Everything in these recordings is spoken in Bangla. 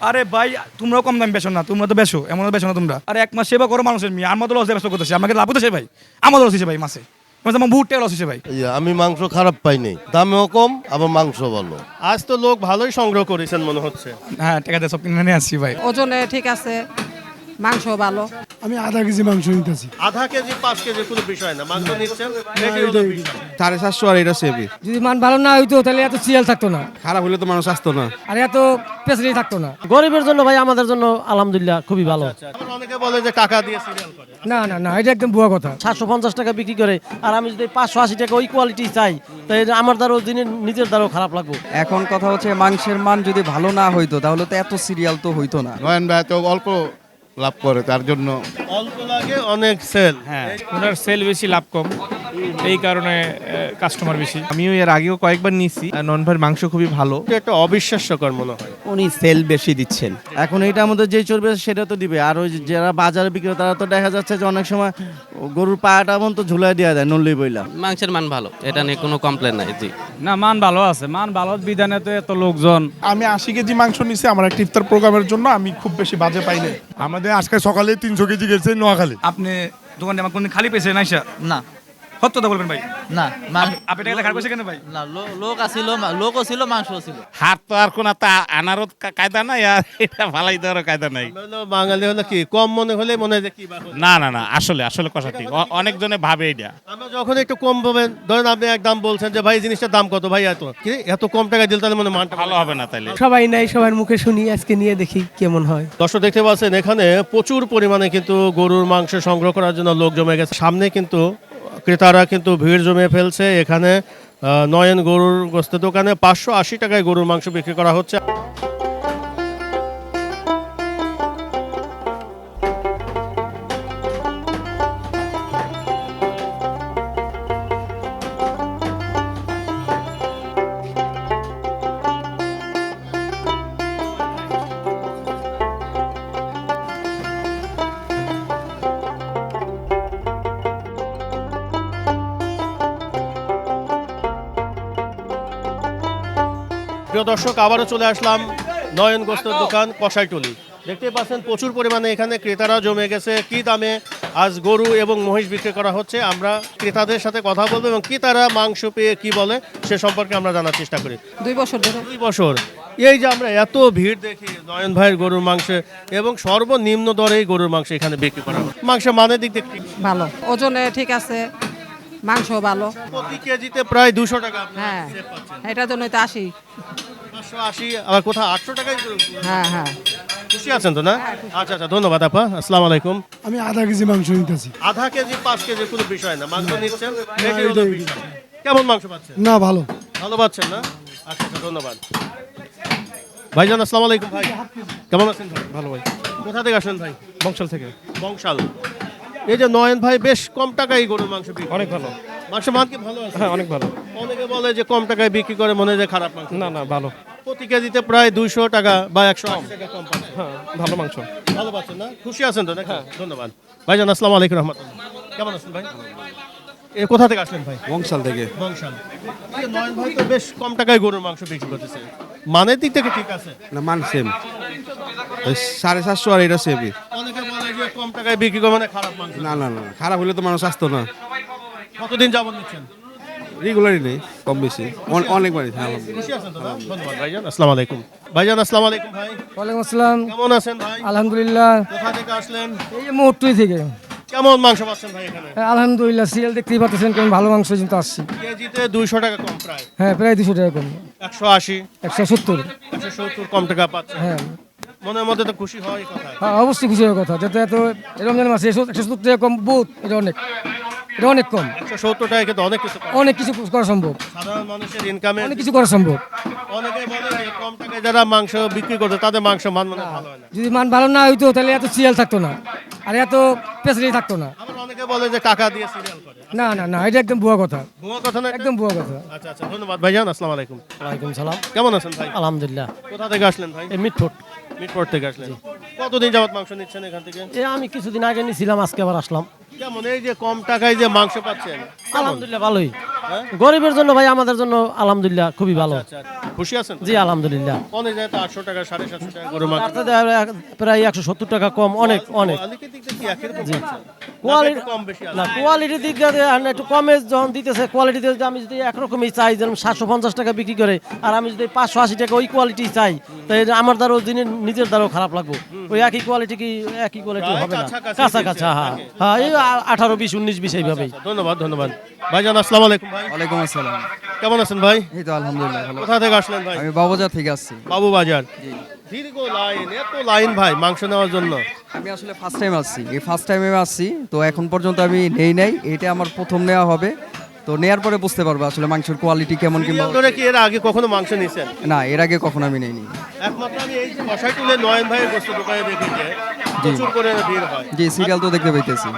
আরে ভাই তোমরাও কম দাম বেছো না তোমরা তো বেছো এমন বেছো না তোমরা। আরে এক মাস সেবা করো মানুষের মেয়ে আমার তো লস ব্যবসা করতেছে আমাকে লাভ হতেছে ভাই আমার লস হচ্ছে ভাই মাসে। মানে আমি মাংস খারাপ পাইনি দামেও কম আবার মাংস ভালো। আজ তো লোক ভালোই সংগ্রহ করেছেন মনে হচ্ছে। হ্যাঁ ঠিক আছে সব কিনে নিয়ে আসছি ভাই। ওজনে ঠিক আছে। মাংস ভালো। আমি আধা কেজি মাংস নিতেছি। আধা কেজি পাঁচ কেজি কোনো বিষয় না। মাংস নিচ্ছেন। সাড়ে সাতশো আর এটা সেবি। যদি মান ভালো না হইতো তাহলে এত সিরিয়াল থাকতো না। খারাপ হলে তো মানুষ আসতো না। আর এত পেছারি থাকতো না। গরিবের জন্য ভাই আমাদের জন্য আলহামদুলিল্লাহ খুবই ভালো। অনেকে বলে যে টাকা দিয়ে সিরিয়াল করে। না না না এটা একদম বুয়া কথা। সাতশো পঞ্চাশ টাকা বিক্রি করে আর আমি যদি পাঁচশো আশি টাকা ওই কোয়ালিটি চাই তাই আমার দ্বারাও দিনের নিজের দ্বারাও খারাপ লাগবে। এখন কথা হচ্ছে মাংসের মান যদি ভালো না হইতো তাহলে তো এত সিরিয়াল তো হইতো না। নয়ন ভাই তো অল্প লাভ করে তার জন্য অল্প লাগে অনেক সেল হ্যাঁ ওনার সেল বেশি লাভ কম। এই কারণে কাস্টমার বেশি। আমিও এর আগেও কয়েকবার নিছি নন ভাইয়ের মাংস খুবই ভালো। এটা একটা অবিশ্বাস্যকর মনে হয়। উনি সেল বেশি দিচ্ছেন। এখন এটা আমাদের যে চলবে সেটা তো দিবে। আর ওই যারা বাজারে বিক্রি তারা তো দেখা যাচ্ছে যে অনেক সময় গরুর পায়াটা মন তো ঝুলাই দেওয়া যায় নল্লি বইলা। মাংসের মান ভালো। এটা নিয়ে কোনো কমপ্লেন নাই জি। না মান ভালো আছে। মান ভালো বিধানে তো এত লোকজন আমি আশি কেজি মাংস নিছি আমার একটা ইফতার প্রোগ্রামের জন্য। আমি খুব বেশি বাজে পাইনি আমাদের আজকে সকালে তিনশো কেজি গেছে নোয়াখালী। আপনি দোকানে আমার কোনদিন খালি পেয়েছে নাইসা না। সত্য তো বলবেন ভাই? না আপনি টাকা খারাপ কেন ভাই? না লোক আসিল লোকও ছিল মাংস ছিল। হাত তো আর কোন আনারও কায়দা নাই আর এটা ভালাই কায়দা নাই। বাঙালি হলো কি কম মনে হলে মনে হয় যে কি না না না আসলে আসলে কথা ঠিক। অনেকজনে ভাবে এটা আমরা যখন একটু কম পাবেন ধরেন আপনি এক দাম বলছেন যে ভাই জিনিসটার দাম কত? ভাই এত। কি এত কম টাকা দিলে তাহলে মনে হয় মানটা ভালো হবে না তাইলে। সবাই নাই সবার মুখে শুনি আজকে নিয়ে দেখি কেমন হয়। দর্শক দেখতে পাচ্ছেন এখানে প্রচুর পরিমাণে কিন্তু গরুর মাংস সংগ্রহ করার জন্য লোক জমে গেছে। সামনে কিন্তু ক্রেতারা কিন্তু ভিড় জমে ফেলছে। এখানে নয়ন গরুর গোস্তের দোকানে পাঁচশো আশি টাকায় গরুর মাংস বিক্রি করা হচ্ছে। দর্শক আবারও চলে আসলাম নয়ন গোস্তের দোকান কষাইটলি দেখতে পাচ্ছেন প্রচুর পরিমাণে এখানে ক্রেতারা জমে গেছে। কি দামে আজ গরু এবং মহিষ বিক্রি করা হচ্ছে আমরা ক্রেতাদের সাথে কথা বলব এবং কি তারা মাংস পেয়ে কি বলে সে সম্পর্কে আমরা জানার চেষ্টা করি। দুই বছর ধরে। দুই বছর। এই যে আমরা এত ভিড় দেখি নয়ন ভাইয়ের গরুর মাংস এবং সর্বনিম্ন দরেই গরুর মাংস এখানে বিক্রি করা হয়। মাংসের মানের দিক থেকে ভালো। ওজনে ঠিক আছে মাংস ভালো। প্রতি কেজিতে প্রায় দুশো টাকা হ্যাঁ। এটার জন্যই তো আসি পাঁচশো আশি আবার কোথাও আটশো টাকায় হ্যাঁ হ্যাঁ। খুশি আছেন তো না? আচ্ছা আচ্ছা ধন্যবাদ আপা। আসসালামু আলাইকুম। আমি আধা কেজি মাংস নিতেছি। আধা কেজি পাঁচ কেজি কোনো বিষয় না। মাংস নিচ্ছেন। কেমন মাংস পাচ্ছেন? না ভালো। ভালো পাচ্ছেন না? আচ্ছা আচ্ছা ধন্যবাদ। ভাইজান আসসালামু আলাইকুম ভাই। কেমন আছেন ভাই? ভালো ভাই। কোথা থেকে আসেন ভাই? বংশাল থেকে। বংশাল। এই যে নয়ন ভাই বেশ কম টাকায় গরুর মাংস বিক্রি অনেক ভালো। মাংস মান কি ভালো আছে? হ্যাঁ অনেক ভালো। অনেকে বলে যে কম টাকায় বিক্রি করে মনে হয় যে খারাপ মাংস। না না ভালো। প্রতি কেজিতে প্রায় দুইশো টাকা বা একশো আশি টাকা কম পাচ্ছেন হ্যাঁ ভালো মাংস। ভালো পাচ্ছেন না? খুশি আছেন তো নাকি? ধন্যবাদ। ভাইজান আসসালামু আলাইকুম রহমতুল্লাহ। কেমন আছেন ভাই? এ কোথা থেকে আসলেন ভাই? বংশাল থেকে। বংশাল এই যে নয়ন ভাই তো বেশ কম টাকায় গরুর মাংস বিক্রি করতেছে। মানের দিক থেকে ঠিক আছে? না মান সেম সাড়ে সাতশো আর এটা সেবি অনেকে কম টাকায় বিক্রি করে মানে খারাপ মাংস না না না খারাপ হলে তো মানুষ আসতো না। কতদিন যাবত নিচ্ছেন? রেগুলারই নেই কম বেশি। অনেকবারই হ্যাঁ ভাইজান আসসালামু আলাইকুম। ভাইজান আসসালামু আলাইকুম ভাই। ওয়ালাইকুম আসসালাম। কেমন আছেন ভাই? আলহামদুলিল্লাহ। কোথা থেকে আসলেন? এই মোটুই থেকে। কেমন মাংস পাচ্ছেন ভাই এখানে? আলহামদুলিল্লাহ সিরিয়াল দেখতেই পাচ্ছেন কেমন ভালো মাংস কিন্তু আসছি। কেজিতে দুইশো টাকা কম প্রায়। হ্যাঁ প্রায় দুশো টাকা কম। একশো আশি। একশো সত্তর। একশো সত্তর কম টাকা পাচ্ছেন। হ্যাঁ। মনের মধ্যে তো খুশি হয় কথা। হ্যাঁ, অবশ্যই খুশি হওয়ার কথা। যাতে এত রমজান মাসে একশো সত্তর টাকা কম বহুত এটা অনেক। এটা অনেক কম। একশো সত্তর টাকা কিন্তু অনেক কিছু অনেক কিছু করা সম্ভব। সাধারণ মানুষের ইনকামে অনেক কিছু করা সম্ভব। অনেকে বলে যে কম টাকায় যারা মাংস বিক্রি করতো তাদের মাংস মান মানে ভালো হয় না। যদি মান ভালো না হইতো তাহলে এত সিরিয়াল থাকতো না। আর এত পেছারি থাকতো না। অনেকে বলে যে টাকা দিয়ে সিরিয়াল করে। না না না এটা একদম বুয়া কথা। ভুয়া কথা না একদম বুয়া কথা। আচ্ছা আচ্ছা ধন্যবাদ। ভাইজান আসসালামু আলাইকুম। ওয়ালাইকুম সালাম। কেমন আছেন ভাই? আলহামদুলিল্লাহ। কোথা থেকে আসলেন ভাই? এই মিটফুট মিটপোর্ট থেকে আসলেন। কতদিন যাবত মাংস নিচ্ছেন এখান থেকে? এ আমি কিছুদিন আগে নিয়েছিলাম আজকে আবার আসলাম। কেমন? এই যে কম টাকায় যে মাংস পাচ্ছেন। আলহামদুলিল্লাহ ভালোই। গরিবের জন্য ভাই আমাদের জন্য আলহামদুলিল্লাহ খুবই ভালো। আচ্ছা খুশি আছেন? জি আলহামদুলিল্লাহ। অনেক যায় তো আটশো টাকা সাড়ে সাতশো টাকা গরু মাংস। প্রায় একশো সত্তর টাকা কম অনেক অনেক। কোয়ালিটির দিক দিয়ে কি একই রকম কোয়ালিটি কম বেশি না কোয়ালিটির দিক দিয়ে একটু কমে যখন দিতেছে কোয়ালিটি যদি আমি যদি একরকমই চাই যেমন সাতশো পঞ্চাশ টাকা বিক্রি করে আর আমি যদি পাঁচশো আশি টাকা ওই কোয়ালিটি চাই তাই আমার দ্বারাও দিনের নিজের দ্বারাও খারাপ লাগবে। ওই একই কোয়ালিটি কি একই কোয়ালিটি হবে না? কাছা দিচ্ছে, কাছা হ্যাঁ হ্যাঁ। এই আঠারো বিশ উনিশ বিশ এইভাবেই। ধন্যবাদ ধন্যবাদ। ভাইজান আসসালামু আলাইকুম। ভাই ওয়ালাইকুম আসসালাম। কেমন আছেন ভাই? এই তো আলহামদুলিল্লাহ কোথা থেকে আসলেন ভাই? আমি বাবুজার থেকে আসছি। বাবু বাজার দীর্ঘ লাইন, এত লাইন ভাই মাংস নেওয়ার জন্য। আমি আসলে ফার্স্ট টাইম আসছি। এই ফার্স্ট টাইমে আসছি, তো এখন পর্যন্ত আমি নেই নাই। এটা আমার প্রথম নেওয়া হবে। তো নেয়ার পরে বুঝতে পারব আসলে মাংসের কোয়ালিটি কেমন কিংবা ধরে কি এর আগে কখনো মাংস নিয়েছেন? না এর আগে কখনো আমি নেইনি। একমাত্র আমি এই তুলে নয়ন ভাইয়ের দোকানে দেখি যে প্রচুর করে ভিড় হয়। যে সিরিয়াল তো দেখতে পাইতেছি।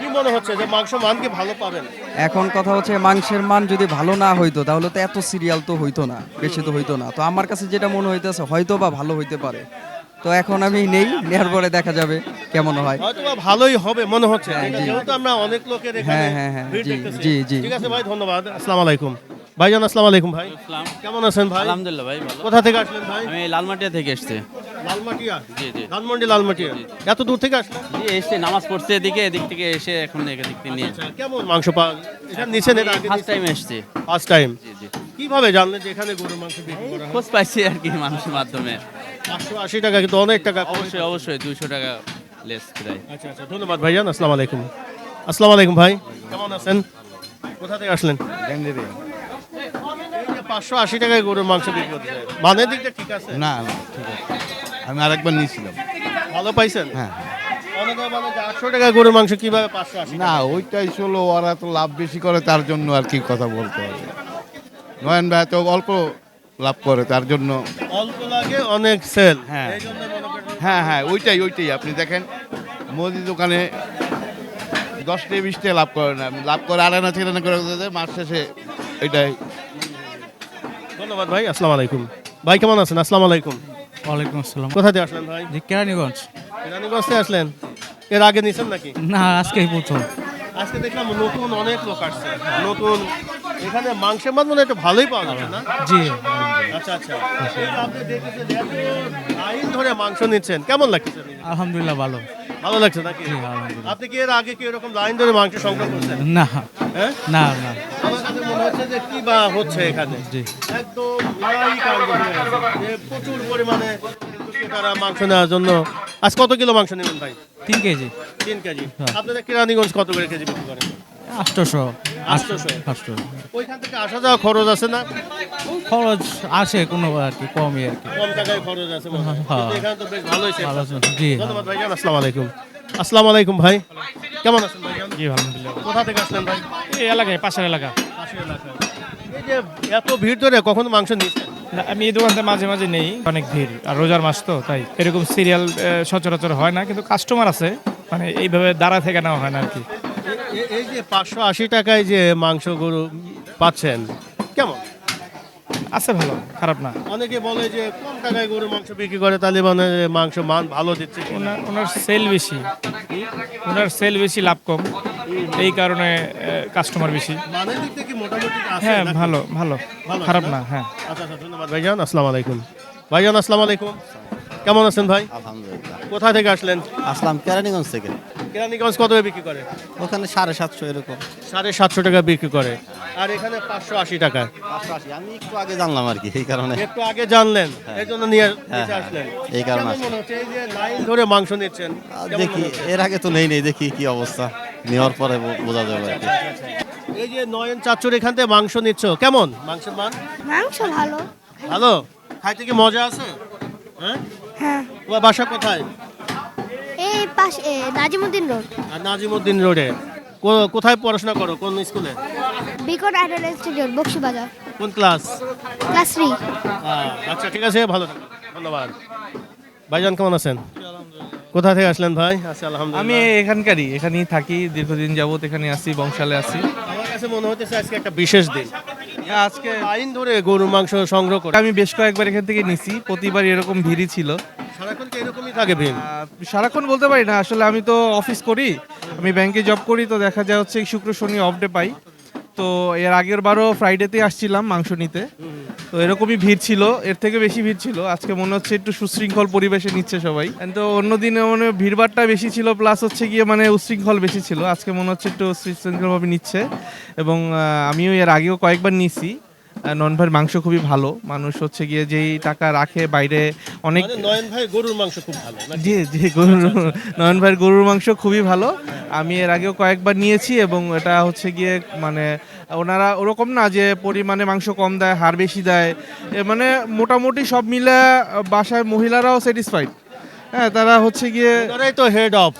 কি মনে হচ্ছে যে মাংস মান কি ভালো পাবেন? এখন কথা হচ্ছে মাংসের মান যদি ভালো না হইতো তাহলে তো এত সিরিয়াল তো হইতো না বেশি তো হইতো না। তো আমার কাছে যেটা মনে হইতেছে হয়তো বা ভালো হইতে পারে। তো এখন আমি নেই নেওয়ার পরে দেখা যাবে কেমন হয়। হয়তো ভালোই হবে মনে হচ্ছে। হ্যাঁ। যেহেতু আমরা অনেক লোকের এখানে হ্যাঁ, হ্যাঁ, হ্যাঁ, জি, জি, জি। ঠিক আছে ভাই ধন্যবাদ। আসসালামু আলাইকুম। ভাইজান আসসালামু আলাইকুম ভাই। কেমন আছেন ভাই? আলহামদুলিল্লাহ ভাই ভালো। কোথা থেকে আসলেন ভাই? আমি লালমাটিয়া থেকে এসছি। লালমাটিয়া? জি জি। ধানমন্ডি লালমাটিয়া। এত দূর থেকে আসলেন? জি এসছি নামাজ পড়ছে এদিকে এদিক থেকে এসে এখন এদিক থেকে নিয়ে আচ্ছা, কেমন মাংস পাওয়া? এখানে নিছেন এর আগে ফার্স্ট টাইম এসছি। ফার্স্ট টাইম জি জি। কীভাবে জানলেন যে এখানে গরুর মাংস বিক্রি করা হয়? খোঁজ পাইছি আর কি মানুষের মাধ্যমে। পাঁচশো আশি টাকা কিন্তু অনেক টাকা অবশ্যই অবশ্যই দুইশো টাকা লেস প্রায়। আচ্ছা আচ্ছা। ধন্যবাদ ভাইজান আসসালামু আলাইকুম। আসসালামু আলাইকুম ভাই। কেমন আছেন? কোথা থেকে আসলেন? পাঁচশো আশি টাকায় গরুর মাংস বিক্রি করতে মানের দিকটা ঠিক আছে? না না ঠিক আছে। আমি আরেকবার নিয়েছিলাম। ভালো পাইছেন? হ্যাঁ। অনেকে বলে যে আটশো টাকায় গরুর মাংস কীভাবে পাঁচশো আশি না ওইটাই ছিল ওরা তো লাভ বেশি করে তার জন্য আর কি কথা বলতে হবে। নয়ন ভাই তো অল্প লাভ করে তার জন্য অল্প লাগে অনেক সেল হ্যাঁ। হ্যাঁ হ্যাঁ ওইটাই ওইটাই। আপনি দেখেন মোদি দোকানে দশটা বিশটা লাভ করে না। লাভ করে আড়ানা ছেড়ানা করে দেয়, মাস শেষে এটাই ধন্যবাদ ভাই আসসালামু আলাইকুম। ভাই কেমন আছেন? আসসালামু আলাইকুম। ওয়ালাইকুম আসসালাম। কোথা থেকে আসলেন ভাই? কেরানীগঞ্জ। রানীগঞ্জ থেকে আসলেন? এর আগে নিছেন নাকি? না আজকেই প্রথম। আজকে দেখলাম নতুন অনেক লোক আসছে। নতুন এখানে মাংসের মান মনে একটু ভালোই পাওয়া যাবে না? জি। আচ্ছা আচ্ছা। আপনি দেখেছেন লাইন ধরে মাংস নিচ্ছেন। কেমন লাগছে? আলহামদুলিল্লাহ ভালো। ভালো লাগছে নাকি? আপনি কি এর আগে কি এরকম লাইন ধরে মাংস সংগ্রহ করছেন? না। হ্যাঁ? না না। কাছে মনে হচ্ছে যে কি বা হচ্ছে এখানে? একদম প্রচুর পরিমাণে তারা মাংস নেওয়ার জন্য। আজ কত কিলো মাংস নেবেন ভাই? তিন কেজি। তিন কেজি। হ্যাঁ। আপনাদের কেরানীগঞ্জ কত করে কেজি বিক্রি করেন? আটশোশো আটশোশো ওইখান থেকে আসা যাওয়া খরচ আছে না? খরচ কোনো আর কি কমই আর কি। কম টাকায় খরচ আছে হয়। কিন্তু এখানে তো বেশ ভালোই সেল ভালো আছে। আছে। জি। ধন্যবাদ ভাইজান আসসালামু আলাইকুম। আসসালামু আলাইকুম ভাই। কেমন আছেন ভাইজান? জি আলহামদুলিল্লাহ। কোথা থেকে আসলেন ভাই? এই এলাকায় পাশের এলাকা। পাশের এলাকায়। এই যে এত ভিড় ধরে কখন মাংস আমি এই দোকানতে মাঝে মাঝে নেই অনেক ভিড়। আর রোজার মাস তো তাই। এরকম সিরিয়াল সচরাচর হয় না কিন্তু কাস্টমার আছে। মানে এইভাবে দাঁড়া থেকে নেওয়া হয় না আর কি। এই যে পাঁচশো আশি টাকায় যে মাংস গরু পাচ্ছেন কেমন? আছে ভালো খারাপ না। অনেকে বলে যে কম টাকায় গরু মাংস বিক্রি করে তাহলে মানে মাংস মান ভালো দিচ্ছে ওনার ওনার সেল বেশি। ওনার সেল বেশি লাভ কম। এই কারণে কাস্টমার বেশি। মানের দিক থেকে মোটামুটি আছে হ্যাঁ ভালো ভালো। খারাপ না? না হ্যাঁ। আচ্ছা আচ্ছা ধন্যবাদ। ভাইজান আসসালামু আলাইকুম। ভাইজান আসসালামু আলাইকুম। কেমন আছেন ভাই? আলহামদুলিল্লাহ। কোথা থেকে আসলেন? আসলাম কেরানীগঞ্জ থেকে। কেরানীগঞ্জ কত বিক্রি করে? ওখানে সাড়ে সাতশো এরকম। সাড়ে সাতশো টাকা বিক্রি করে। আর এখানে পাঁচশো আশি টাকা। আমি একটু আগে জানলাম আর কি এই কারণে। একটু আগে জানলেন এই জন্য নিয়ে হ্যাঁ, আসলেন। এই কারণে মনে এই যে লাইন ধরে মাংস নিচ্ছেন দেখি এর আগে তো নেই নেই দেখি কি অবস্থা। নেওয়ার পরে বোঝা যাবে আর কি। এই যে নয়ন চাচুর এখান থেকে মাংস নিচ্ছ কেমন? মাংসের মান? মাংস ভালো। ভালো? খাইতে কি মজা আছে? হ্যাঁ? হ্যাঁ। বাসা কোথায়? এই পাশে নাজিমুদ্দিন রোড। নাজিমুদ্দিন রোডে। কোথায় পড়াশোনা করো? কোন স্কুলে? বিকট আইডল ইনস্টিটিউট বক্সিবাজার কোন ক্লাস? Class three. আচ্ছা ঠিক আছে ভালো ধন্যবাদ। ভাইজান কেমন আছেন? কোথা থেকে আসলেন ভাই? আচ্ছা আলহামদুলিল্লাহ। আমি এখানকারই এখানেই থাকি দীর্ঘদিন যাবত এখানে আসি বংশালে আসি আমার কাছে মনে হতেছে আজকে একটা বিশেষ দিন। আজকে আইন ধরে গরু মাংস সংগ্রহ করে আমি বেশ কয়েকবার এখান থেকে নিছি প্রতিবার এরকম ভিড়ই ছিল। সারাক্ষণ কি এরকমই থাকে ভিড়? সারাক্ষণ বলতে পারি না। আসলে আমি তো অফিস করি, আমি ব্যাংকে জব করি, তো দেখা যায় হচ্ছে শুক্র, শনি অফ ডে পাই। তো এর আগের বারও ফ্রাইডেতে আসছিলাম মাংস নিতে। তো এরকমই ভিড় ছিল, এর থেকে বেশি ভিড় ছিল। আজকে মনে হচ্ছে একটু সুশৃঙ্খল পরিবেশে নিচ্ছে সবাই। তো অন্য দিনে মানে ভিড়ভাড়টা বেশি ছিল প্লাস হচ্ছে গিয়ে মানে উশৃঙ্খল বেশি ছিল। আজকে মনে হচ্ছে একটু সুশৃঙ্খলভাবে নিচ্ছে। এবং আমিও এর আগেও কয়েকবার নিয়েছি ভাইয়ের মাংস খুবই ভালো। মানুষ হচ্ছে গিয়ে যেই টাকা রাখে বাইরে অনেক মানে নয়ন ভাই গরুর মাংস খুব ভালো জি জি গরুর নয়ন ভাইয়ের গরুর মাংস খুবই ভালো। আমি এর আগেও কয়েকবার নিয়েছি এবং এটা হচ্ছে গিয়ে মানে ওনারা ওরকম না যে পরিমাণে মাংস কম দেয় হার বেশি দেয়। এ মানে মোটামুটি সব মিলে বাসায় মহিলারাও স্যাটিসফাইড হ্যাঁ তারা হচ্ছে গিয়ে ওনারাই তো হেড অফ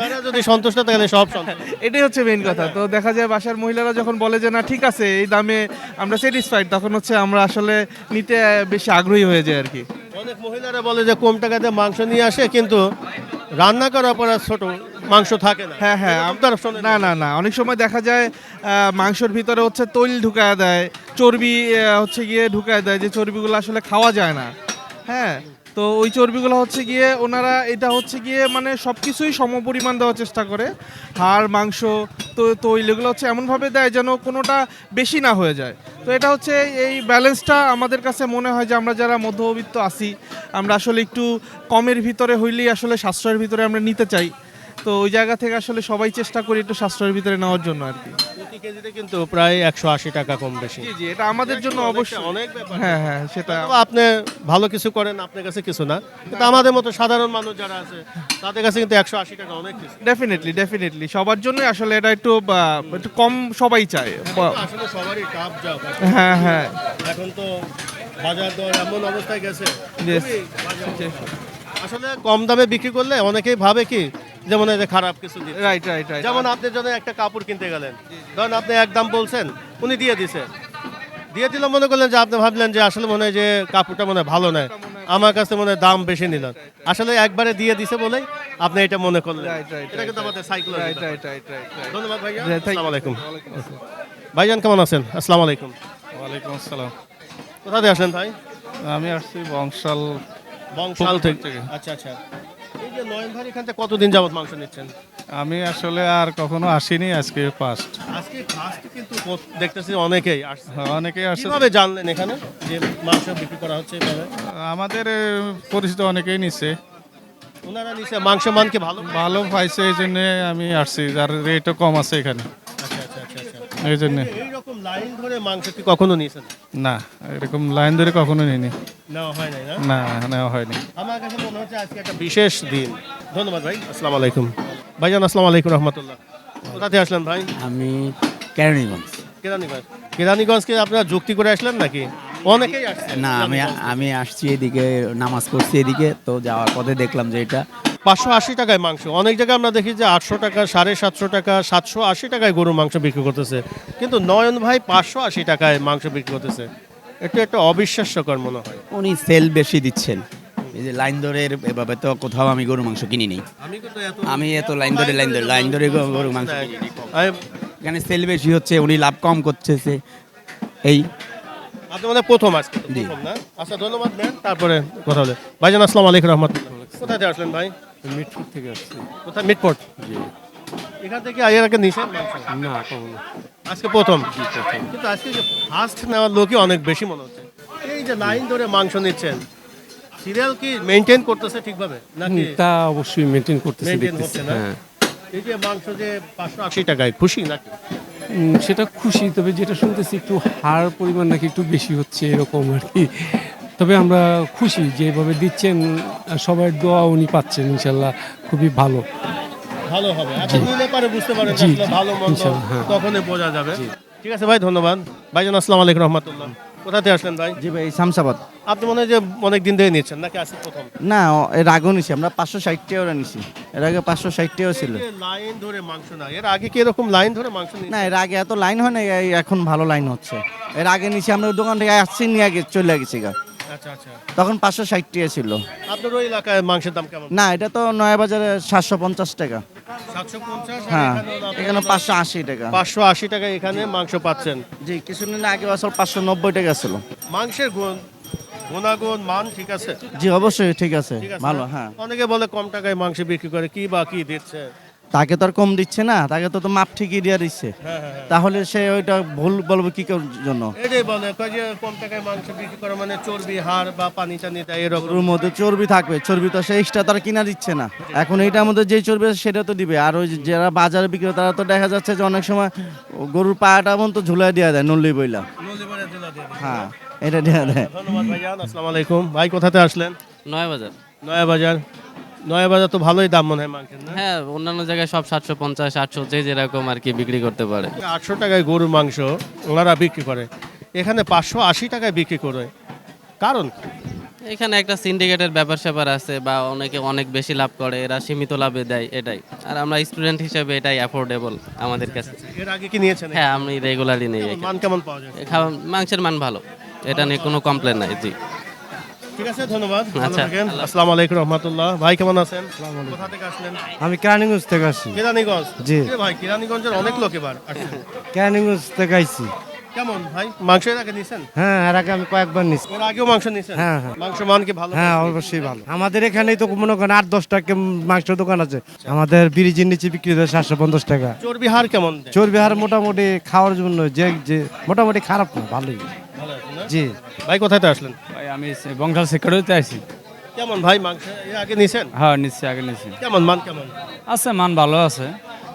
ওনারা যদি সন্তুষ্ট তাহলে সব সন্তুষ্ট। এটাই হচ্ছে মেইন কথা। তো দেখা যায় বাসার মহিলারা যখন বলে যে না ঠিক আছে এই দামে আমরা স্যাটিসফাইড তখন হচ্ছে আমরা আসলে নিতে বেশি আগ্রহী হয়ে যাই আর কি। অনেক মহিলারা বলে যে কম টাকাতে মাংস নিয়ে আসে কিন্তু রান্না করার পর ছোট মাংস থাকে না। হ্যাঁ হ্যাঁ আপনার না। না না অনেক সময় দেখা যায় মাংসের ভিতরে হচ্ছে তৈল ঢুকায় দেয় চর্বি হচ্ছে গিয়ে ঢুকায় দেয় যে চর্বিগুলো আসলে খাওয়া যায় না। হ্যাঁ তো ওই চর্বিগুলো হচ্ছে গিয়ে ওনারা এটা হচ্ছে গিয়ে মানে সব কিছুই সমপরিমাণ দেওয়ার চেষ্টা করে। হাড়, মাংস, তো তৈল এগুলো হচ্ছে এমনভাবে দেয় যেন কোনোটা বেশি না হয়ে যায়। তো এটা হচ্ছে এই ব্যালেন্সটা আমাদের কাছে মনে হয় যে আমরা যারা মধ্যবিত্ত আছি, আমরা আসলে একটু কমের ভিতরে হইলেই আসলে সাশ্রয়ের ভিতরে আমরা নিতে চাই। তো ওই জায়গা থেকে আসলে সবাই চেষ্টা করি একটু সাশ্রয়ের ভিতরে নেওয়ার জন্য আর কি। প্রতি কেজিতে কিন্তু প্রায় একশো আশি টাকা কম বেশি। জি জি এটা আমাদের জন্য অবশ্যই। অনেক ব্যাপার। হ্যাঁ হ্যাঁ সেটা আপনি ভালো কিছু করেন আপনার কাছে কিছু না। কিন্তু আমাদের মতো সাধারণ মানুষ যারা আছে তাদের কাছে কিন্তু একশো আশি টাকা অনেক কিছু। ডেফিনেটলি ডেফিনেটলি সবার জন্য আসলে এটা একটু বা, একটু কম সবাই চায়। বা- আসলে সবারই টাপ যাও হ্যাঁ হ্যাঁ। এখন তো বাজার দর এমন অবস্থায় গেছে। Yes. খুবই বাজে অবস্থা। আসলে কম দামে বিক্রি করলে অনেকেই ভাবে কি যেমন এই যে খারাপ কিছু দিচ্ছে। রাইট রাইট রাইট যেমন আপনি যদি একটা কাপড় কিনতে গেলেন ধরেন আপনি এক দাম বলছেন উনি দিয়ে দিছে। দিয়ে দিলে মনে করলেন যে আপনি ভাবলেন যে আসলে মনে হয় যে কাপড়টা মনে হয় ভালো নয়। আমার কাছে মনে হয় দাম বেশি নিলেন আসলে একবারে দিয়ে দিছে বলেই আপনি এটা মনে করলেন। এটা কিন্তু আমাদের psychology right right right right ধন্যবাদ ভাইয়া। Yeah, আসসালামু আলাইকুম। ভাইজান কেমন আছেন? আসসালামু আলাইকুম। ওয়ালাইকুম আসসালাম। কোথা থেকে আসলেন ভাই? আমি আসছি বংশাল বংশাল থেকে। আচ্ছা আচ্ছা। এই যে নয়ন ভাই এখান থেকে কতদিন যাবত মাংস নিচ্ছেন? আমি আসলে আর কখনো আসিনি আজকে ফার্স্ট আজকে ফার্স্ট কিন্তু দেখতেছি অনেকেই আসছে। অনেকেই আসছে। কীভাবে জানলেন এখানে যে মাংস বিক্রি করা হচ্ছে এভাবে? আমাদের পরিচিত অনেকেই নিছে ওনারা নিচে মাংস মান কি ভালো? ভালো পাইছে এই জন্য আমি আসছি। যার রেটও কম আছে এখানে। আচ্ছা আচ্ছা আচ্ছা আচ্ছা। এই জন্য। লাইন ধরে মাংস কি কখনো নিয়েছেন? না এরকম লাইন ধরে কখনো নিইনি। নেওয়া হয় নাই না? না নেওয়া হয়নি। আমার কাছে মনে হচ্ছে আজকে একটা বিশেষ দিন। ধন্যবাদ ভাই। আসসালামু আলাইকুম। ভাইজান আসসালামু আলাইকুম রহমতুল্লাহ। কোথা থেকে আসলেন ভাই? আমি কেরানীগঞ্জ। কেরানীগঞ্জ। কেরানীগঞ্জকে আপনারা যুক্তি করে আসলেন নাকি? অনেকেই আসছে। না আমি আমি আসছি এদিকে নামাজ পড়ছি এদিকে তো যাওয়ার পথে দেখলাম যে এটা পাঁচশো আশি টাকায় মাংস। অনেক জায়গায় আমরা দেখি যে আটশো টাকা সাড়ে সাতশো টাকা সাতশো আশি টাকায় গরুর মাংস বিক্রি করতেছে। কিন্তু নয়ন ভাই পাঁচশো আশি টাকায় মাংস বিক্রি করতেছে। একটু একটা অবিশ্বাস্যকর মনে হয়। উনি সেল বেশি দিচ্ছেন। এই যে লাইন ধরে এভাবে তো কোথাও আমি গরু মাংস কিনি নেই। আমি এত লাইন ধরে লাইন ধরে লাইন ধরে গরু- মাংস। আমি- এখানে সেল বেশি হচ্ছে উনি লাভ কম করতেছে। এই। আপনি মানে প্রথম আজকে আচ্ছা ধন্যবাদ ম্যাম। তারপরে কথা হলে ভাইজান আসসালামু আলাইকুম রহমতুল্লাহ। কোথায় থেকে আসলেন ভাই? মিটফুট থেকে আসছি। কোথায়? মিটপোর্ট এখান থেকে এর আগে নিছেন? না কখনো। আজকে প্রথম? কিন্তু আজকে যে ফার্স্ট নেওয়ার লোকই অনেক বেশি মনে হচ্ছে। এই যে লাইন ধরে মাংস নিচ্ছেন সিরিয়াল কি মেনটেন করতেছে ঠিকভাবে? নাকি তা অবশ্যই মেনটেন করতেছি দেখতেছি হ্যাঁ। এই যে মাংস যে পাঁচশো আশি টাকায় খুশি নাকি? সেটা খুশি তবে যেটা শুনতেছি একটু হার পরিমাণ নাকি একটু বেশি হচ্ছে এরকম আর কি। তবে আমরা খুশি যেভাবে দিচ্ছেন সবার দোয়া উনি পাচ্ছেন ইনশাল্লাহ খুবই ভালো। ভালো হবে। নিলে পারে বুঝতে পারেন আসলে ভালো মন্দ হ্যাঁ। তখনই বোঝা যাবে। ঠিক আছে ভাই ধন্যবাদ। ভাইজান আসসালামু আলাইকুম রহমতুল্লাহ। কোথা থেকে আসলেন ভাই? জি ভাই শামসাবাদ। আপনি মনে হয় যে অনেক দিন ধরে নিচ্ছেন নাকি আজকে প্রথম? না এর আগেও নিছি আমরা পাঁচশো ষাট টাকা নিছি। এর আগে পাঁচশো ষাট টাকাও ছিল লাইন ধরে মাংস না। এর আগে কি এরকম লাইন ধরে মাংস না এর আগে এত লাইন হয় না এখন ভালো লাইন হচ্ছে। এর আগে নিছি আমরা দোকান থেকে আসছি নিয়ে আগে চলে গেছি গা। তখন পাঁচশো ষাট টাকা ছিল। আপনার ওই এলাকায় মাংসের দাম কেমন? না এটা তো নয়া বাজারে সাতশো পঞ্চাশ টাকা। হ্যাঁ এখানে পাঁচশো আশি টাকা। পাঁচশো আশি টাকা এখানে মাংস পাচ্ছেন। জি কিছুদিন আগে পাঁচশো নব্বই টাকা ছিল। মাংসের গুণ গুণাগুণ মান ঠিক আছে? জি অবশ্যই ঠিক আছে। ভালো হ্যাঁ। অনেকে বলে কম টাকায় মাংস বিক্রি করে কি বা কি দিচ্ছে? তাকে তো আর কম দিচ্ছে না তাকে তো তো মাপ ঠিকই দিয়ে দিচ্ছে। তাহলে সে ওইটা ভুল বলব কি কার জন্য? এটাই বলে কয় যে কম টাকায় মাংস বিক্রি করা মানে চর্বি হাড় বা পানি টানি দেয় এরকম। গরুর মধ্যে চর্বি থাকবে চর্বি তো সে এক্সট্রা তারা কিনা দিচ্ছে না। এখন এইটার মধ্যে যে চর্বি আছে সেটা তো দিবে আর ওই যারা বাজারে বিক্রি করে তারা তো দেখা যাচ্ছে যে অনেক সময় গরুর পাটা পর্যন্ত ঝুলাই দেওয়া দেয় নল্লি বইলা। হ্যাঁ এটা দেওয়া দেয়। ধন্যবাদ ভাইজান আসসালামু আলাইকুম। ভাই কোথাতে আসলেন? নয় বাজার নয়া বাজার নয়া বাজার তো ভালোই দাম মনে হয় মাংসের না? হ্যাঁ অন্যান্য জায়গায় সব সাতশো পঞ্চাশ আটশো যে যেরকম আর কি বিক্রি করতে পারে। আটশো টাকায় গরুর মাংস ওনারা বিক্রি করে। এখানে পাঁচশো আশি টাকায় বিক্রি করে। কারণ? এখানে একটা সিন্ডিকেটের ব্যাপার স্যাপার আছে বা অনেকে অনেক বেশি লাভ করে এরা সীমিত লাভে দেয় এটাই। আর আমরা স্টুডেন্ট হিসেবে এটাই অ্যাফোর্ডেবল আমাদের কাছে। এর আগে কি নিয়েছেন? হ্যাঁ আমি রেগুলারলি এখানে। মান কেমন পাওয়া যায়? মাংসের মান ভালো। এটা নিয়ে কোনো কমপ্লেন নাই জি। ঠিক আছে ধন্যবাদ ভালো আচ্ছা। থাকেন। আসসালামু আলাইকুম রহমতুল্লাহ ভাই কেমন আছেন কোথা থেকে আসলেন আমি কেরানীগঞ্জ থেকে আসছি কেরানীগঞ্জ জি। ভাই কেরানীগঞ্জের অনেক লোক এবার আসছে। কেরানীগঞ্জ থেকে আইছি কেমন ভাই? মাংস এর আগে নিছেন? হ্যাঁ এর আগে আমি কয়েকবার নিছি। এর আগেও মাংস নিছেন? হ্যাঁ, হ্যাঁ। মাংস মান কি ভালো? হ্যাঁ অবশ্যই ভালো। আমাদের এখানেই তো মনে করেন আট দশটা মাংসের দোকান আছে। আমাদের ব্রিজের নিচে বিক্রি হয় সাতশো পঞ্চাশ টাকা। চর্বি হার কেমন চর্বি হার মোটামুটি খাওয়ার জন্য যে যে মোটামুটি খারাপ না ভালোই? জি। ভাই কোথায় আসলেন? ভাই আমি বংশাল সেক্রেটারিতে আছি কেমন ভাই মাংস এর আগে নিছেন? হ্যাঁ নিশ্চয়ই আগে নিচ্ছি কেমন মান কেমন? আছে মান ভালো আছে।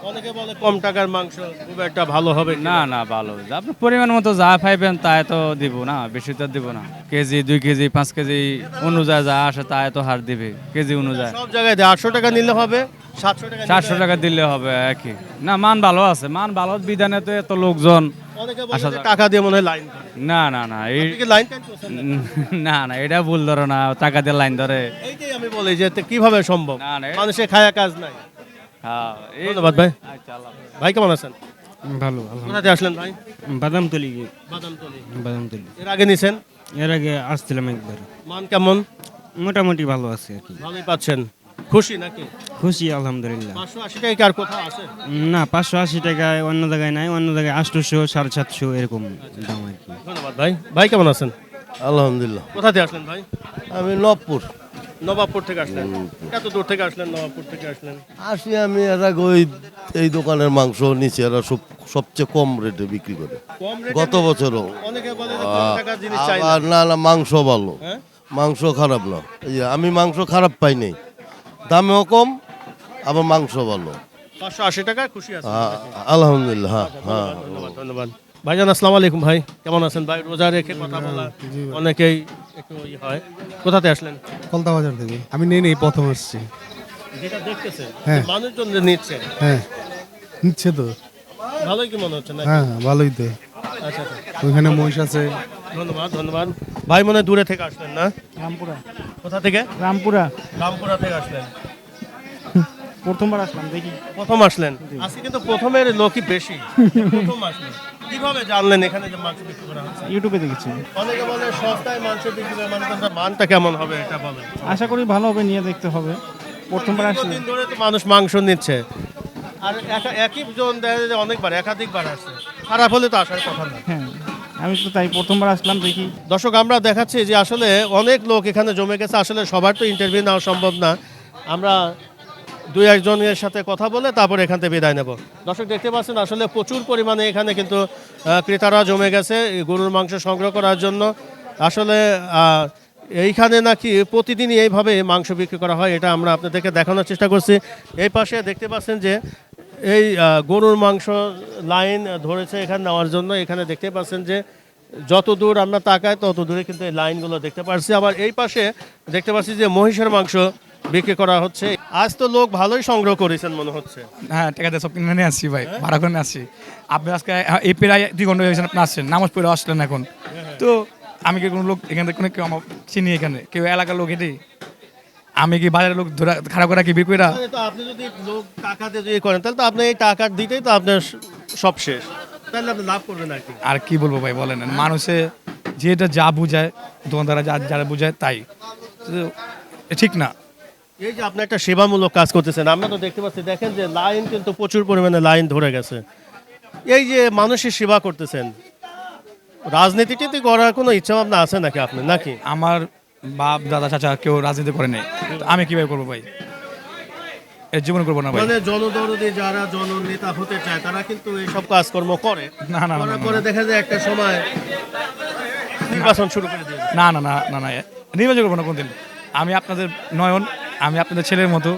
অনেকে বলে কম টাকার মাংস খুব একটা ভালো হবে না না ভালো। আপনি পরিমাণ মতো যা পাইবেন তাই তো দিব না বেশি তো দিব না। কেজি দুই কেজি পাঁচ কেজি অনুযায়ী যা আসে তাই তো হার দিবে কেজি অনুযায়ী। সব জায়গায় আটশো টাকা নিলে হবে সাতশো টাকা দিলে হবে একই। না মান ভালো আছে মান ভালো বিধানে তো এত লোকজন টাকা দিয়ে মনে হয় লাইন না না না এই লাইন না না এটা ভুল ধরো না টাকা দিয়ে লাইন ধরে। এইটাই আমি বলি যে কীভাবে সম্ভব? না, না, মানুষের খায়া কাজ নাই। হ্যাঁ ধন্যবাদ ভাই। আচ্ছা, আল্লাহ ভাই কেমন আছেন? ভালো কোথাতে আসলেন ভাই? বাদামতলি বাদামতলি বাদামতলি এর আগে নিছেন? এর আগে আসছিলাম একবার। মান কেমন? মোটামুটি ভালো আছে আর কি। ভালোই পাচ্ছেন। খুশি নাকি? খুশি আলহামদুলিল্লাহ। পাঁচশো আশি টাকা কি আর কোথাও আছে? না পাঁচশো আশি টাকায় অন্য জায়গায় নাই অন্য জায়গায় আটশোশো সাড়ে সাতশো এরকম দাম আর কি। ধন্যবাদ ভাই। ভাই কেমন আছেন? আলহামদুলিল্লাহ। কোথাতে আসলেন ভাই? আমি নবপুর। নবাবপুর থেকে আসলেন? এত দূর থেকে আসলেন নবাবপুর থেকে আসলেন? আসি আমি এর ওই এই দোকানের মাংস নিচে এরা সব সবচেয়ে কম রেটে বিক্রি করে। গত বছরও। চাই না। না মাংস ভালো। হ্যাঁ? মাংস খারাপ না। আমি মাংস খারাপ পাই নাই। দামেও কম আবার মাংস ভালো। পাঁচশো আশি টাকা খুশি আছে হ্যাঁ, আলহামদুলিল্লাহ হ্যাঁ হ্যাঁ। ধন্যবাদ ধন্যবাদ। ভাইজান আসসালামু আলাইকুম ভাই। কেমন আছেন ভাই? রোজা রেখে কথা বলা অনেকেই একটু ই হয়। কোথাতে আসলেন? কলতা বাজার থেকে। আমি নেই নেই প্রথম আসছি। যেটা দেখতেছেন হ্যাঁ। মানুষজন যে নিচ্ছে। হ্যাঁ। নিচ্ছে তো। ভালোই কি মনে হচ্ছে না হ্যাঁ হ্যাঁ, ভালোই তো। আচ্ছা আচ্ছা। ওইখানে মহিষ আছে। ধন্যবাদ ধন্যবাদ। ভাই মনে হয় দূরে থেকে আসলেন না? রামপুরা। কোথা থেকে? রামপুরা। রামপুরা থেকে আসলেন। প্রথমবার আসলাম দেখি। প্রথম আসলেন? আজকে কিন্তু প্রথমের লোকই বেশি। প্রথম আসলেন। কীভাবে জানলেন এখানে যে মাংস বিক্রি করা হচ্ছে? ইউটিউবে দেখেছি। অনেকে বলে সস্তায় মাংস বিক্রি করে মানে তার মানটা কেমন হবে এটা বলেন। আশা করি ভালো হবে নিয়ে দেখতে হবে। প্রথমবার আসলে দীর্ঘদিন ধরে তো মানুষ মাংস নিচ্ছে? আর একা- একই জন দেখা যায় যে অনেকবার একাধিকবার আসছে। খারাপ হলে তো আসার কথা না। হ্যাঁ আমি তো তাই প্রথমবার আসলাম দেখি। দর্শক আমরা দেখাচ্ছি যে আসলে অনেক লোক এখানে জমে গেছে। আসলে সবার তো ইন্টারভিউ নেওয়া সম্ভব না। আমরা দুই একজনের সাথে কথা বলে তারপর এখান থেকে বিদায় নেব। দর্শক, দেখতে পাচ্ছেন, আসলে প্রচুর পরিমাণে এখানে কিন্তু ক্রেতারা জমে গেছে গরুর মাংস সংগ্রহ করার জন্য। আসলে এইখানে নাকি প্রতিদিনই এইভাবে মাংস বিক্রি করা হয়, এটা আমরা আপনাদেরকে দেখানোর চেষ্টা করছি। এই পাশে দেখতে পাচ্ছেন যে, এই গরুর মাংস লাইন ধরেছে এখানে নেওয়ার জন্য। এখানে দেখতে পাচ্ছেন যে, যত দূর আমরা তাকাই, তত দূরে কিন্তু এই লাইনগুলো দেখতে পাচ্ছি আবার এই পাশে দেখতে পাচ্ছি যে, মহিষের মাংস বিক্রি করা হচ্ছে। আজ তো লোক ভালোই সংগ্রহ করেছেন মনে হচ্ছে। হ্যাঁ ঠিক আছে সব কিনে নিয়ে আসছি ভাই ভাড়া করে আসছি। আপনি আজকে এই প্রায় দুই ঘণ্টা হয়েছেন আপনি আসছেন নামাজ পড়ে আসলেন এখন। তো আমি কি কোনো লোক এখান থেকে কোনো কেউ আমার চিনি এখানে? কেউ এলাকার লোক এটি? আমি কি বাজারের লোক ধরে খারাপ করে কি বিক্রিরা তাহলে তো আপনি যদি লোক টাকা দিয়ে যদি করেন তাহলে তো আপনি এই টাকা দিতেই তো আপনার সব শেষ। তাহলে আপনি লাভ করবেন আর কি। আর কি বলব ভাই বলেন মানুষে যেটা যা বুঝায় দোকানদারা যা যারা বুঝায় তাই। ঠিক না। এই যে আপনি একটা সেবামূলক কাজ করতেছেন আমরা তো দেখতে পাচ্ছি দেখেন যে লাইন কিন্তু প্রচুর পরিমাণে লাইন ধরে গেছে। এই যে মানুষের সেবা করতেছেন রাজনীতিতে করার কোনো ইচ্ছা ভাবনা আছে নাকি আপনি নাকি? আমার বাপ দাদা চাচা কেউ রাজনীতি করে নেই। তো আমি কীভাবে করব ভাই? এর জীবন করব না ভাই। মানে জনদরদি যারা জননেতা হতে চায় তারা কিন্তু এইসব কাজকর্ম করে। না, না, না, করার না, পরে না। দেখা যায় একটা সময় নির্বাচন শুরু করে দিয়ে। না না না না না নির্বাচন করব না কোনদিন। আমি আপনাদের নয়ন আমি আপনাদের ছেলের মতো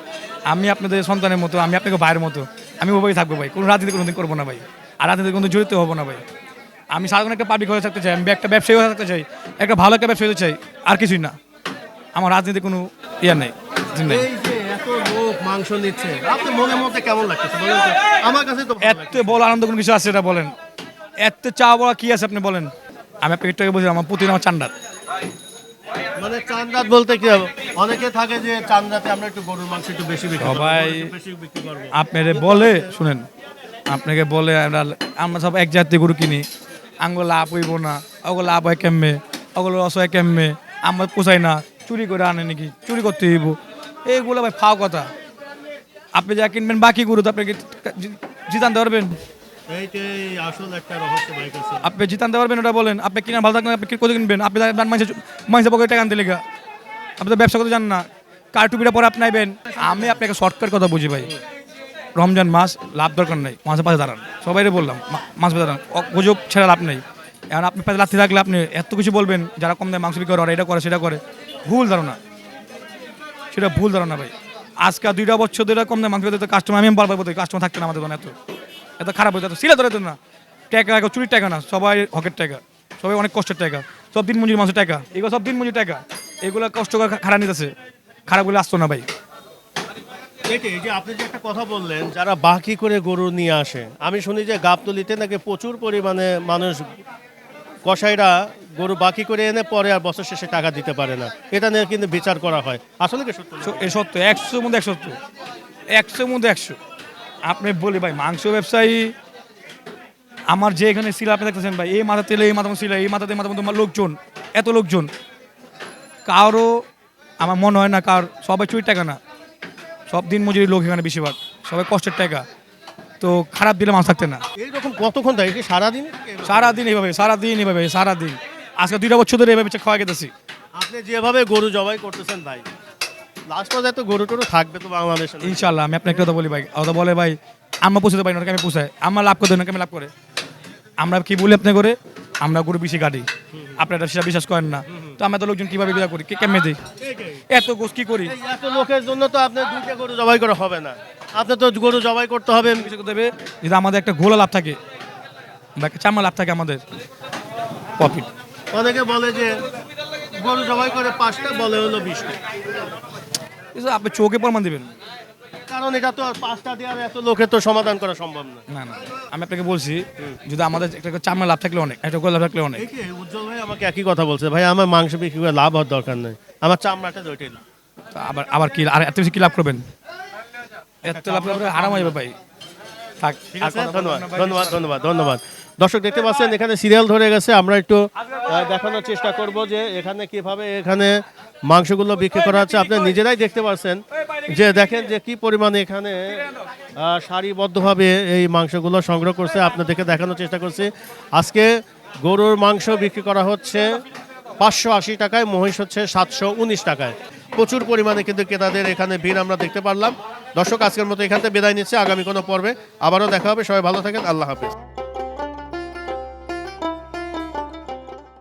আমি আপনাদের সন্তানের মতো আমি আপনাকে ভাইয়ের মতো। আমি ওভাবেই থাকব ভাই কোনো রাজনীতি কোনোদিন করব না ভাই। আর রাজনীতি কোনো জড়িত হব না ভাই। আমি সাধারণ একটা পাবলিক হয়ে থাকতে চাই আমি একটা ব্যবসায়ী হয়ে থাকতে চাই একটা ভালো একটা ব্যবসায়ী হতে চাই আর কিছুই না। আমার রাজনীতি কোনো ইয়ে নেই এত লোক মাংস নিচ্ছে আপনার মনের মধ্যে কেমন লাগতেছে আমার কাছে তো এত বড় আনন্দ কোনো কিছু আছে এটা বলেন? এত চা বড় কি আছে আপনি বলেন? আমি আপনাকে বলছি আমার প্রতিদিন আমার চান্ডাত মানে চান্দাত বলতে কি হবে? অনেকে থাকে যে চান্দাতে আমরা একটু গরুর মাংস একটু বেশি বিক্রি সবাই আপনারে বলে শুনেন আপনাকে বলে আমরা আমরা সব এক জাতীয় গরু কিনি। আঙ্গুল লাভ হইব না ওগুলো লাভ হয় কেমনে? ওগুলো রস হয় কেমনে? আমরা পোষাই না চুরি করে আনে নাকি? চুরি করতে হইব। এইগুলো ভাই ফাও কথা। আপনি যা কিনবেন বাকি গরু তো আপনাকে জিতানতে পারবেন। আপনি জিতানতে পারবেন ওটা বলেন। আপনি কিনা ভালো থাকবেন, আপনি কি- কোথায় কিনবেন আপনি মানুষের মানুষের পকেটে টাকা আনতে লেগা। আপনি তো ব্যবসা করতে জান না। কার টুপিটা পরে আপনি আইবেন? আমি আপনাকে শর্টকাট কথা বুঝি ভাই। রমজান মাস, লাভ দরকার নেই। মাসের পাশে দাঁড়ান। সবাই বললাম মাস পাশে দাঁড়ান। গুজব ছেড়ে লাভ নেই। এখন আপনি পাশে লাথি থাকলে আপনি এত কিছু বলবেন, যারা কম দামে মাংস বিক্রি করে এটা করে, সেটা করে। ভুল ধারণা। সেটা ভুল ধারণা ভাই। আজকে দুইটা বছর ধরে কম দামে মাংস কাস্টমার আমি পারব কাস্টমার থাকতে না আমাদের এত। এত খারাপ হতো এত সিলে ধরে না। টাকা এখন চুরির টাকা না সবাই হকের টাকা সবাই অনেক কষ্টের টাকা সব দিন মজুরি মানুষের টাকা এগুলো সব দিন মজুরি টাকা এগুলো কষ্ট করে খারাপ নিতেছে খারাপ বলে আসতো না ভাই। এই যে আপনি যে একটা কথা বললেন যারা বাকি করে গরু নিয়ে আসে আমি শুনি যে গাবতলিতে নাকি প্রচুর পরিমাণে মানুষ কসাইরা গরু বাকি করে এনে পরে আর বছর শেষে টাকা দিতে পারে না। এটা নিয়ে কিন্তু বিচার করা হয়। আসলে কি সত্য? সত্য একশোর মধ্যে একশো সত্য। একশোর মধ্যে একশো। আপনি বলি ভাই মাংস ব্যবসায়ী। আমার যে এখানে শিলা আপনি দেখতেছেন ভাই এই মাথা তেলে এই মাথা শিলা এই মাথাতে মাথা তোমার লোকজন এত লোকজন। কারও আমার মনে হয় না কার সবাই চুরির টাকা না। সব দিন মজুরি লোক এখানে বেশিরভাগ সবাই কষ্টের টাকা। তো খারাপ দিলে মাছ থাকতে না। এইরকম কতক্ষণ থাকে? সারাদিন? সারাদিন এইভাবে সারাদিন এইভাবে সারাদিন। আজকে দুইটা বছর ধরে এইভাবে খাওয়া গেতেছি আপনি যেভাবে গরু জবাই করতেছেন ভাই লাস্ট পর্যায়ে তো গরু টরু থাকবে তো বাংলাদেশে ইনশাল্লাহ আমি আপনাকে কথা বলি ভাই। কথা বলে ভাই আমরা পৌঁছতে পারি না আমি পোষাই। আমরা লাভ করে দেয় আমি লাভ করে। আমরা কি বলি আপনি করে আমরা গরু বেশি গাড়ি। আপনারা সেটা বিশ্বাস করেন না। তো আমরা তো লোকজন কীভাবে বিদা করি? কে কেমনে দিই? এত গোস কি করি? এত লোকের জন্য তো আপনার দুইটা গরু জবাই করা হবে না। আপনি তো গরু জবাই করতে হবে কিছু করতে হবে যদি আমাদের একটা গোলা লাভ থাকে। বা একটা চামড়া লাভ থাকে আমাদের। প্রফিট অনেকে বলে যে গরু জবাই করে পাঁচটা বলে হলো বিশটা। আপনি চোখে প্রমাণ দেবেন। কারণ এটা তো পাঁচটা দেওয়ার এত লোকের তো সমাধান করা সম্ভব না। না না আমি আপনাকে বলছি যদি আমাদের একটা চামড়া লাভ থাকলে অনেক একটা লাভ থাকলে অনেক। উজ্জ্বল ভাই আমাকে একই কথা বলছে ভাই আমার মাংস বিক্রি করে লাভ হওয়ার দরকার নেই আমার চামড়াটা লাভ। আবার আবার কি আর এত বেশি কি লাভ করবেন? এত লাভ করলে আরাম হয়ে যাবে ভাই। থাক ধন্যবাদ ধন্যবাদ ধন্যবাদ ধন্যবাদ। দর্শক দেখতে পাচ্ছেন এখানে সিরিয়াল ধরে গেছে আমরা একটু দেখানোর চেষ্টা করব যে এখানে কীভাবে এখানে মাংসগুলো বিক্রি করা হচ্ছে। আপনি নিজেরাই দেখতে পাচ্ছেন যে দেখেন যে কি পরিমাণে এখানে সারিবদ্ধভাবে এই মাংসগুলো সংগ্রহ করছে। আপনাদেরকে দেখানোর চেষ্টা করছি। আজকে গরুর মাংস বিক্রি করা হচ্ছে পাঁচশো আশি টাকায় মহিষ হচ্ছে সাতশো উনিশ টাকায়। প্রচুর পরিমাণে কিন্তু ক্রেতাদের এখানে ভিড় আমরা দেখতে পারলাম। দর্শক আজকের মতো এখান থেকে বিদায় নিচ্ছে। আগামী কোনো পর্বে আবারও দেখা হবে। সবাই ভালো থাকেন। আল্লাহ হাফেজ।